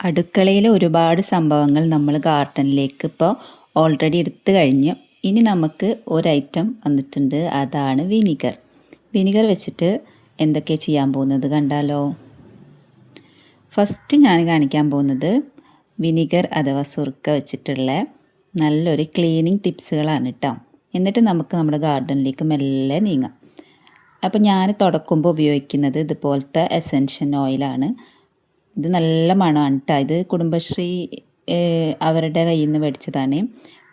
അടുക്കളയിലെ ഒരുപാട് സംഭവങ്ങൾ നമ്മൾ ഗാർഡനിലേക്ക് ഇപ്പോൾ ഓൾറെഡി എടുത്തു കഴിഞ്ഞു. ഇനി നമുക്ക് ഒരൈറ്റം വന്നിട്ടുണ്ട്. അതാണ് വിനിഗർ. വിനിഗർ വെച്ചിട്ട് എന്തൊക്കെ ചെയ്യാൻ പോകുന്നത് കണ്ടാലോ? ഫസ്റ്റ് ഞാൻ കാണിക്കാൻ പോകുന്നത് വിനിഗർ അഥവാ സുർക്ക വെച്ചിട്ടുള്ള നല്ലൊരു ക്ലീനിങ് ടിപ്സുകളാണ് കേട്ടോ എന്നിട്ട് നമുക്ക് നമ്മുടെ ഗാർഡനിലേക്ക് മെല്ലെ നീങ്ങാം. അപ്പോൾ ഞാൻ തുടക്കുമ്പോൾ ഉപയോഗിക്കുന്നത് ഇതുപോലത്തെ എസെൻഷ്യൻ ഓയിലാണ് ഇത് നല്ല മണമാണ് കേട്ടോ ഇത് കുടുംബശ്രീ അവരുടെ കയ്യിൽ നിന്ന് മേടിച്ചതാണ്.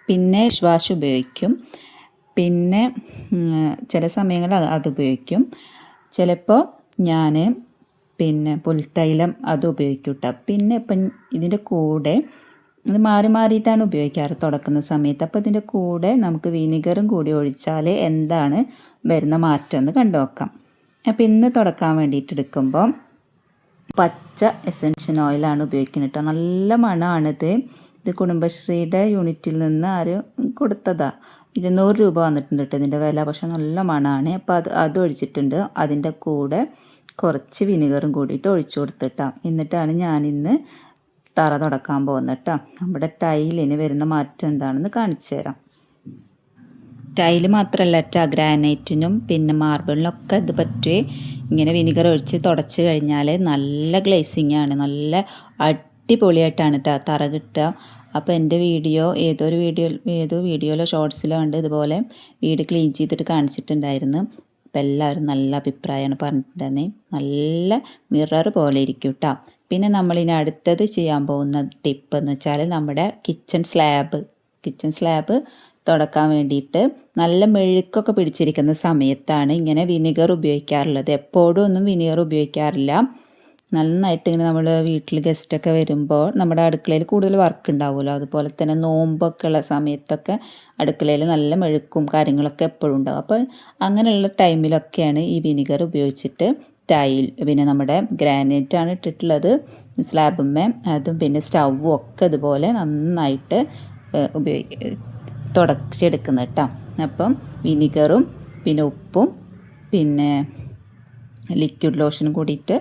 പിന്നെ ശ്വാസ് ഉപയോഗിക്കും. പിന്നെ ചില സമയങ്ങളിൽ അത് ഉപയോഗിക്കും. ചിലപ്പോൾ ഞാൻ പിന്നെ പുൽത്തൈലം അത് ഉപയോഗിക്കും കേട്ടോ പിന്നെ ഇപ്പം ഇതിന്റെ കൂടെ ഇത് മാറി മാറിയിട്ടാണ് ഉപയോഗിക്കാറ് തുടക്കുന്ന സമയത്ത്. അപ്പോൾ ഇതിന്റെ കൂടെ നമുക്ക് വിനിഗറും കൂടി ഒഴിച്ചാൽ എന്താണ് വരുന്ന മാറ്റം എന്ന് കണ്ടു നോക്കാം അപ്പോൾ ഇന്ന് തുടക്കാൻ വേണ്ടിയിട്ട് എടുക്കുമ്പോൾ പച്ച എസെൻഷ്യൻ ഓയിലാണ് ഉപയോഗിക്കുന്നത് കേട്ടോ നല്ല മണമാണിത് ഇത് കുടുംബശ്രീയുടെ യൂണിറ്റിൽ നിന്ന് ആരും കൊടുത്തതാ. ഇരുന്നൂറ് രൂപ വന്നിട്ടുണ്ട് കേട്ടോ ഇതിന്റെ വില. പക്ഷെ നല്ല മണമാണ് അപ്പോൾ അത് അത് ഒഴിച്ചിട്ടുണ്ട്. അതിന്റെ കൂടെ കുറച്ച് വിനിഗറും കൂടിയിട്ട് ഒഴിച്ചു കൊടുത്തിട്ടാം. എന്നിട്ടാണ് ഞാനിന്ന് തറ തുടക്കാൻ പോകുന്നത് കേട്ടോ നമ്മുടെ ടൈലിന് വരുന്ന മാറ്റം എന്താണെന്ന് കാണിച്ചു തരാം. ടൈൽ മാത്രമല്ല കേട്ടോ ഗ്രാനൈറ്റിനും പിന്നെ മാർബിളിനൊക്കെ ഇത് പറ്റുമേ ഇങ്ങനെ വിനിഗർ ഒഴിച്ച് തുടച്ച് കഴിഞ്ഞാൽ നല്ല ഗ്ലേസിങ് ആണ്. നല്ല അടിപൊളിയായിട്ടാണ് കേട്ടോ തറ കിട്ടുക. അപ്പോൾ എന്റെ വീഡിയോ ഏതോ ഒരു വീഡിയോ ഏതോ വീഡിയോയിലോ ഷോർട്സിലോ ഉണ്ട് ഇതുപോലെ വീട് ക്ലീൻ ചെയ്തിട്ട് കാണിച്ചിട്ടുണ്ടായിരുന്നു. അപ്പോൾ എല്ലാവരും നല്ല അഭിപ്രായമാണ് പറഞ്ഞിട്ടുണ്ടെന്നേ നല്ല മിറർ പോലെ ഇരിക്കും കേട്ടോ പിന്നെ നമ്മളിനി അടുത്തത് ചെയ്യാൻ പോകുന്ന ടിപ്പ് എന്ന് വെച്ചാൽ നമ്മുടെ കിച്ചൺ സ്ലാബ്. കിച്ചൺ സ്ലാബ് തുടക്കാൻ വേണ്ടിയിട്ട് നല്ല മെഴുക്കൊക്കെ പിടിച്ചിരിക്കുന്ന സമയത്താണ് ഇങ്ങനെ വിനിഗർ ഉപയോഗിക്കാറുള്ളത്. എപ്പോഴും ഒന്നും വിനിഗർ ഉപയോഗിക്കാറില്ല. നന്നായിട്ട് ഇങ്ങനെ നമ്മൾ വീട്ടിൽ ഗസ്റ്റൊക്കെ വരുമ്പോൾ നമ്മുടെ അടുക്കളയിൽ കൂടുതൽ വർക്ക് ഉണ്ടാവുമല്ലോ. അതുപോലെ തന്നെ നോമ്പൊക്കെ ഉള്ള സമയത്തൊക്കെ അടുക്കളയിൽ നല്ല മെഴുക്കും കാര്യങ്ങളൊക്കെ എപ്പോഴും ഉണ്ടാവും. അപ്പോൾ അങ്ങനെയുള്ള ടൈമിലൊക്കെയാണ് ഈ വിനിഗർ ഉപയോഗിച്ചിട്ട് ടൈൽ പിന്നെ നമ്മുടെ ഗ്രാനൈറ്റ് ആണ് ഇട്ടിട്ടുള്ളത് സ്ലാബുമ്മേ അതും പിന്നെ സ്റ്റൗവും ഒക്കെ ഇതുപോലെ നന്നായിട്ട് ഉപയോഗി തുടച്ചെടുക്കുന്നത് കേട്ടോ അപ്പം വിനിഗറും പിന്നെ ഉപ്പും പിന്നെ ലിക്വിഡ് ലോഷനും കൂടിയിട്ട്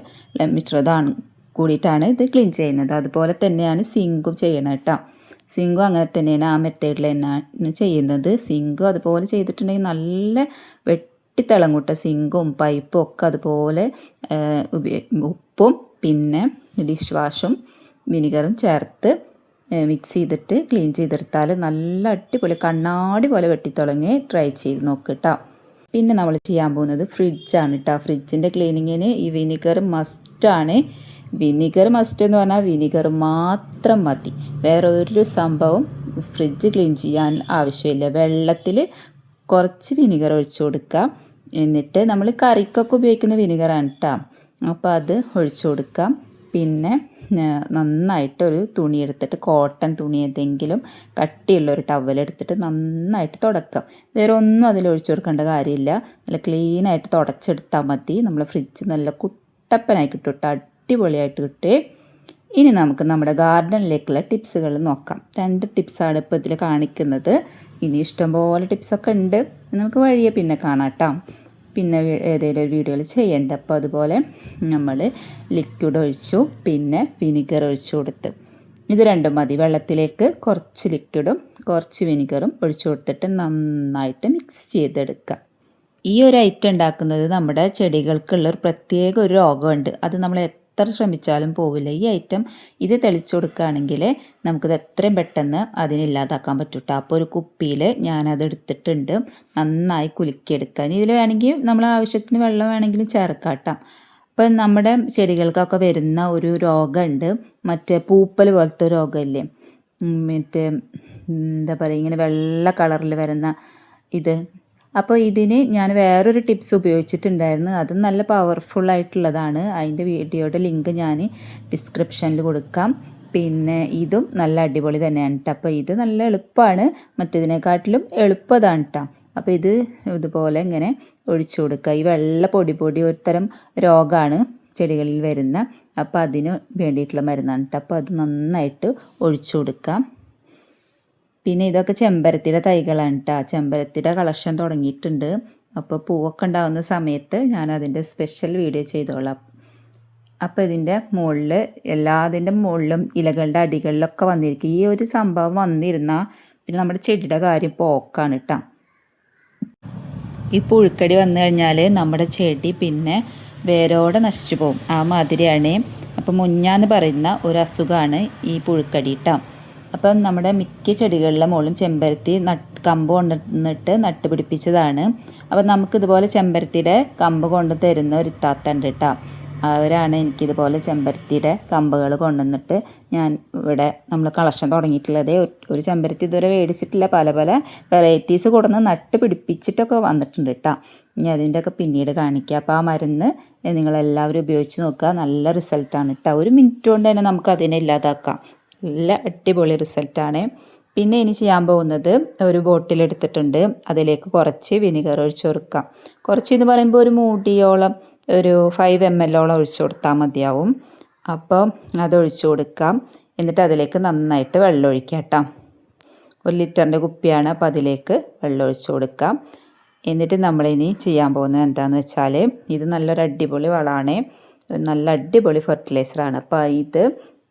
മിശ്രിതമാണ് കൂടിയിട്ടാണ് ഇത് ക്ലീൻ ചെയ്യുന്നത്. അതുപോലെ തന്നെയാണ് സിങ്കും ചെയ്യണം കേട്ടോ സിങ്കും അങ്ങനെ തന്നെയാണ് ആ മെത്തേഡിൽ തന്നെയാണ് ചെയ്യുന്നത്. സിങ്കും അതുപോലെ ചെയ്തിട്ടുണ്ടെങ്കിൽ നല്ല വെട്ടിത്തിളങ്ങൂട്ട സിങ്കും പൈപ്പും ഒക്കെ അതുപോലെ ഉപ്പും പിന്നെ ഡിഷ് വാഷും വിനിഗറും ചേർത്ത് മിക്സ് ചെയ്തിട്ട് ക്ലീൻ ചെയ്തെടുത്താൽ നല്ല അടിപൊളി കണ്ണാടി പോലെ വെട്ടിത്തുളങ്ങി ട്രൈ ചെയ്ത് നോക്ക് കേട്ടോ പിന്നെ നമ്മൾ ചെയ്യാൻ പോകുന്നത് ഫ്രിഡ്ജാണ് കേട്ടോ ഫ്രിഡ്ജിന്റെ ക്ലീനിങ്ങിന് ഈ വിനിഗർ മസ്റ്റാണ് വിനിഗർ മസ്റ്റ് എന്ന് പറഞ്ഞാൽ വിനിഗർ മാത്രം മതി. വേറെ ഒരു സംഭവം ഫ്രിഡ്ജ് ക്ലീൻ ചെയ്യാൻ ആവശ്യമില്ല. വെള്ളത്തിൽ കുറച്ച് വിനിഗർ ഒഴിച്ചു കൊടുക്കുക എന്നിട്ട് നമ്മൾ കറിക്കൊക്കെ ഉപയോഗിക്കുന്ന വിനിഗറാണ് കേട്ടോ അപ്പോൾ അത് ഒഴിച്ചു കൊടുക്കാം. പിന്നെ നന്നായിട്ട് ഒരു തുണി എടുത്തിട്ട് കോട്ടൺ തുണി ഏതെങ്കിലും കട്ടിയുള്ള ഒരു ടവൽ എടുത്തിട്ട് നന്നായിട്ട് തുടക്കാം. വേറെ ഒന്നും അതിൽ ഒഴിച്ചു കൊടുക്കേണ്ട കാര്യമില്ല. നല്ല ക്ലീനായിട്ട് തുടച്ചെടുത്താൽ മതി. നമ്മൾ ഫ്രിഡ്ജ് നല്ല കുട്ടപ്പനായി കിട്ടും കേട്ടോ. അടിപൊളിയായിട്ട് കിട്ടുകയെ ഇനി നമുക്ക് നമ്മുടെ ഗാർഡനിലേക്കുള്ള ടിപ്സുകൾ നോക്കാം. രണ്ട് ടിപ്സാണ് ഇപ്പോൾ ഇതിൽ കാണിക്കുന്നത്. ഇനി ഇഷ്ടംപോലെ ടിപ്സൊക്കെ ഉണ്ട്. നമുക്ക് വഴിയെ പിന്നെ കാണാം കേട്ടോ. പിന്നെ ഏതെങ്കിലും ഒരു വീഡിയോയിൽ ചെയ്യേണ്ട. അപ്പോൾ അതുപോലെ നമ്മൾ ലിക്വിഡ് ഒഴിച്ചു പിന്നെ വിനിഗർ ഒഴിച്ചു കൊടുത്ത്. ഇത് രണ്ടും മതി. വെള്ളത്തിലേക്ക് കുറച്ച് ലിക്വിഡും കുറച്ച് വിനിഗറും ഒഴിച്ചു കൊടുത്തിട്ട് നന്നായിട്ട് മിക്സ് ചെയ്തെടുക്കുക. ഈ ഒരു ഐറ്റം ഉണ്ടാക്കുന്നത് നമ്മുടെ ചെടികൾക്കുള്ള ഒരു പ്രത്യേക ഒരു രോഗമുണ്ട്. അത് നമ്മൾ എത്ര ശ്രമിച്ചാലും പോവില്ല. ഈ ഐറ്റം ഇത് തെളിച്ചു കൊടുക്കുകയാണെങ്കിൽ നമുക്കിത് എത്രയും പെട്ടെന്ന് അതിനില്ലാതാക്കാൻ പറ്റും കേട്ടോ അപ്പോൾ ഒരു കുപ്പിയിൽ ഞാനത് എടുത്തിട്ടുണ്ട്. നന്നായി കുലുക്കിയെടുക്കുക. ഇനി ഇതിൽ വേണമെങ്കിൽ നമ്മൾ ആവശ്യത്തിന് വെള്ളം വേണമെങ്കിലും ചേർക്കാം അപ്പം നമ്മുടെ ചെടികൾക്കൊക്കെ വരുന്ന ഒരു രോഗമുണ്ട്. മറ്റേ പൂപ്പൽ പോലത്തെ രോഗമില്ലേ? മറ്റേ എന്താ പറയുക ഇങ്ങനെ വെള്ള കളറിൽ വരുന്ന ഇത്. അപ്പോൾ ഇതിന് ഞാൻ വേറൊരു ടിപ്സ് ഉപയോഗിച്ചിട്ടുണ്ടായിരുന്നു. അത് നല്ല പവർഫുൾ ആയിട്ടുള്ളതാണ്. അതിന്റെ വീഡിയോയുടെ ലിങ്ക് ഞാൻ ഡിസ്ക്രിപ്ഷനിൽ കൊടുക്കാം. പിന്നെ ഇതും നല്ല അടിപൊളി തന്നെയാണ് കേട്ടോ അപ്പോൾ ഇത് നല്ല എളുപ്പമാണ്. മറ്റേതിനെക്കാട്ടിലും എളുപ്പതാണ് കേട്ടോ അപ്പോൾ ഇത് ഇതുപോലെ ഇങ്ങനെ ഒഴിച്ചു കൊടുക്കുക. ഈ വെള്ള പൊടി പൊടി ഒരു തരം രോഗമാണ് ചെടികളിൽ വരുന്ന. അപ്പോൾ അതിന് വേണ്ടിയിട്ടുള്ള മരുന്നാണ് കേട്ടോ അപ്പോൾ അത് നന്നായിട്ട് ഒഴിച്ചു കൊടുക്കാം. പിന്നെ ഇതൊക്കെ ചെമ്പരത്തിയുടെ തൈകളാണ് കേട്ടോ ചെമ്പരത്തിയുടെ കളക്ഷൻ തുടങ്ങിയിട്ടുണ്ട്. അപ്പോൾ പൂവൊക്കെ ഉണ്ടാകുന്ന സമയത്ത് ഞാൻ അതിന്റെ സ്പെഷ്യൽ വീഡിയോ ചെയ്തോളാം. അപ്പോൾ ഇതിന്റെ മുകളിൽ എല്ലാ അതിന്റെ മുകളിലും ഇലകളുടെ അടികളിലൊക്കെ വന്നിരിക്കും. ഈ ഒരു സംഭവം വന്നിരുന്നാൽ പിന്നെ നമ്മുടെ ചെടിയുടെ കാര്യം പോക്കാണ് കേട്ടോ ഈ പുഴുക്കടി വന്നു കഴിഞ്ഞാൽ നമ്മുടെ ചെടി പിന്നെ വേരോടെ നശിച്ചു പോകും. ആ മാതിരിയാണ്. അപ്പം മുഞ്ഞാന്ന് പറയുന്ന ഒരു അസുഖമാണ് ഈ പുഴുക്കടി കേട്ടോ അപ്പം നമ്മുടെ മിക്ക ചെടികളിലെ മുകളിലും ചെമ്പരത്തി നട്ട് കമ്പ് കൊണ്ടുവന്നിട്ട് നട്ട് പിടിപ്പിച്ചതാണ് അപ്പം നമുക്കിതുപോലെ ചെമ്പരത്തിയുടെ കമ്പ് കൊണ്ട് തരുന്ന ഒരു ഇത്താത്ത കേട്ടോ അവരാണ് എനിക്കിതുപോലെ ചെമ്പരത്തിയുടെ കമ്പുകൾ കൊണ്ടുവന്നിട്ട് ഞാൻ ഇവിടെ നമ്മൾ കളക്ഷൻ തുടങ്ങിയിട്ടുള്ളത് ഒരു ചെമ്പരത്തി ഇതുവരെ മേടിച്ചിട്ടില്ല. പല പല വെറൈറ്റീസ് കൊടുന്ന് നട്ട് പിടിപ്പിച്ചിട്ടൊക്കെ വന്നിട്ടുണ്ട് കേട്ടോ ഇനി അതിന്റെയൊക്കെ പിന്നീട് കാണിക്കുക അപ്പോൾ ആ മരുന്ന് നിങ്ങളെല്ലാവരും ഉപയോഗിച്ച് നോക്കുക. നല്ല റിസൾട്ടാണ് കേട്ടോ ഒരു മിനിറ്റ് കൊണ്ട് തന്നെ നമുക്ക് അതിനെ ഇല്ലാതാക്കാം. നല്ല അടിപൊളി റിസൾട്ടാണ്. പിന്നെ ഇനി ചെയ്യാൻ പോകുന്നത് ഒരു ബോട്ടിൽ എടുത്തിട്ടുണ്ട്. അതിലേക്ക് കുറച്ച് വിനിഗർ ഒഴിച്ചു കൊടുക്കാം. കുറച്ച് എന്ന് പറയുമ്പോൾ ഒരു മൂടിയോളം ഒരു ഫൈവ് എം എല്ലോളം ഒഴിച്ചു കൊടുത്താൽ മതിയാവും. അപ്പോൾ അതൊഴിച്ചു കൊടുക്കാം. എന്നിട്ട് അതിലേക്ക് നന്നായിട്ട് വെള്ളം ഒഴിക്കാം കേട്ടോ. ഒരു ലിറ്ററിന്റെ കുപ്പിയാണ് അപ്പോൾ അതിലേക്ക് വെള്ളം ഒഴിച്ചു കൊടുക്കാം. എന്നിട്ട് നമ്മളിനി ചെയ്യാൻ പോകുന്നത് എന്താണെന്ന് വെച്ചാൽ ഇത് നല്ലൊരു അടിപൊളി വളമാണ്. നല്ല അടിപൊളി ഫെർട്ടിലൈസറാണ് അപ്പോൾ ഇത്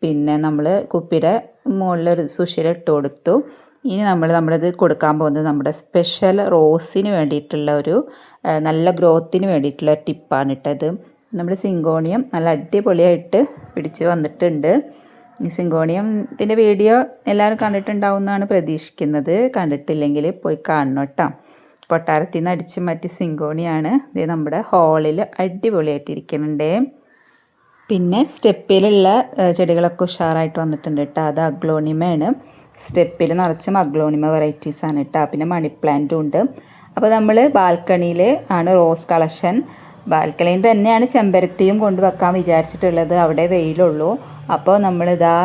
പിന്നെ നമ്മൾ കുപ്പിയുടെ മുകളിലൊരു സുഷിര ഇട്ട് കൊടുത്തു. ഇനി നമ്മൾ നമ്മളിത് കൊടുക്കാൻ പോകുന്നത് നമ്മുടെ സ്പെഷ്യൽ റോസിന് വേണ്ടിയിട്ടുള്ള ഒരു നല്ല ഗ്രോത്തിന് വേണ്ടിയിട്ടുള്ള ടിപ്പാണ് ഇട്ടത് നമ്മുടെ സിങ്കോണിയം നല്ല അടിപൊളിയായിട്ട് പിടിച്ച് വന്നിട്ടുണ്ട്. ഈ സിങ്കോണിയത്തിന്റെ വീഡിയോ എല്ലാവരും കണ്ടിട്ടുണ്ടാവും എന്നാണ് പ്രതീക്ഷിക്കുന്നത്. കണ്ടിട്ടില്ലെങ്കിൽ പോയി കാണണം കേട്ടോ കൊട്ടാരത്തിൽ നിന്ന് അടിച്ച് മാറ്റി സിങ്കോണിയാണ് ഇത് നമ്മുടെ ഹാളിൽ അടിപൊളിയായിട്ടിരിക്കുന്നുണ്ട്. പിന്നെ സ്റ്റെപ്പിലുള്ള ചെടികളൊക്കെ ഉഷാറായിട്ട് വന്നിട്ടുണ്ട് കേട്ടോ. അത് അഗ്ലോണിമയാണ്. സ്റ്റെപ്പിൽ നിറച്ചും അഗ്ലോണിമ ആണ് കേട്ടോ. പിന്നെ മണി പ്ലാന്റും ഉണ്ട്. അപ്പോൾ നമ്മൾ ബാൽക്കണിയിൽ ആണ് റോസ് കളക്ഷൻ. ബാൽക്കണിയിൽ തന്നെയാണ് ചെമ്പരത്തിയും കൊണ്ടുവെക്കാൻ വിചാരിച്ചിട്ടുള്ളത്. അവിടെ വെയിലുള്ളൂ. അപ്പോൾ നമ്മളിതാ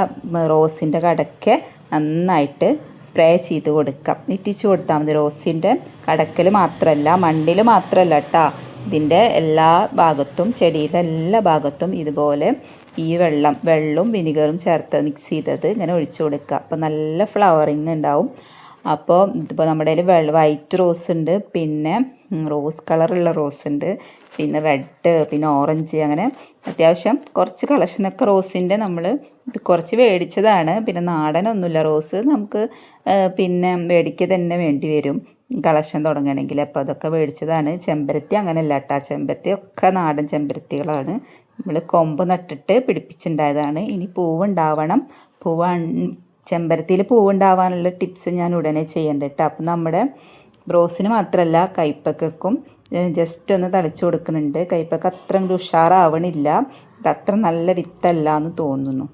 റോസിന്റെ കടയ്ക്ക് നന്നായിട്ട് സ്പ്രേ ചെയ്ത് കൊടുക്കാം. ഇറ്റിച്ച് കൊടുത്താൽ മതി റോസിന്റെ കടക്കൽ മാത്രമല്ല മണ്ണിൽ മാത്രമല്ല കേട്ടോ. ഇതിന്റെ എല്ലാ ഭാഗത്തും ചെടിയുടെ എല്ലാ ഭാഗത്തും ഇതുപോലെ ഈ വെള്ളം വെള്ളവും വിനിഗറും ചേർത്ത് മിക്സ് ചെയ്തത് ഇങ്ങനെ ഒഴിച്ചു കൊടുക്കുക. അപ്പോൾ നല്ല ഫ്ലവറിങ് ഉണ്ടാവും. അപ്പോൾ ഇതിപ്പോൾ നമ്മുടെ കയ്യിൽ വൈറ്റ് റോസ് ഉണ്ട് പിന്നെ റോസ് കളറുള്ള റോസ് ഉണ്ട് പിന്നെ റെഡ് പിന്നെ ഓറഞ്ച് അങ്ങനെ അത്യാവശ്യം കുറച്ച് കളക്ഷനൊക്കെ റോസിന്റെ നമ്മൾ കുറച്ച് മേടിച്ചതാണ് പിന്നെ നാടനൊന്നുമില്ല റോസ് നമുക്ക് പിന്നെ മേടിക്കുക തന്നെ വേണ്ടി വരും. കളക്ഷൻ തുടങ്ങണമെങ്കിൽ അപ്പോൾ അതൊക്കെ മേടിച്ചതാണ്. ചെമ്പരത്തി അങ്ങനെയല്ല കേട്ടോ. ചെമ്പരത്തി ഒക്കെ നാടൻ ചെമ്പരത്തികളാണ്. നമ്മൾ കൊമ്പ് നട്ടിട്ട് പിടിപ്പിച്ചിട്ടുണ്ടായതാണ്. ഇനി പൂവുണ്ടാവണം പൂവ ചെമ്പരത്തിയിൽ പൂവുണ്ടാവാനുള്ള ടിപ്സ് ഞാൻ ഉടനെ ചെയ്യേണ്ട കേട്ടോ. അപ്പം നമ്മുടെ ബ്രോസിന് മാത്രമല്ല കൈപ്പക്കും ജസ്റ്റ് ഒന്ന് തളിച്ചു കൊടുക്കുന്നുണ്ട്. കൈപ്പക്ക അത്ര ഉഷാറാവണില്ല. അത്ര നല്ല വിത്തല്ല എന്ന് തോന്നുന്നു.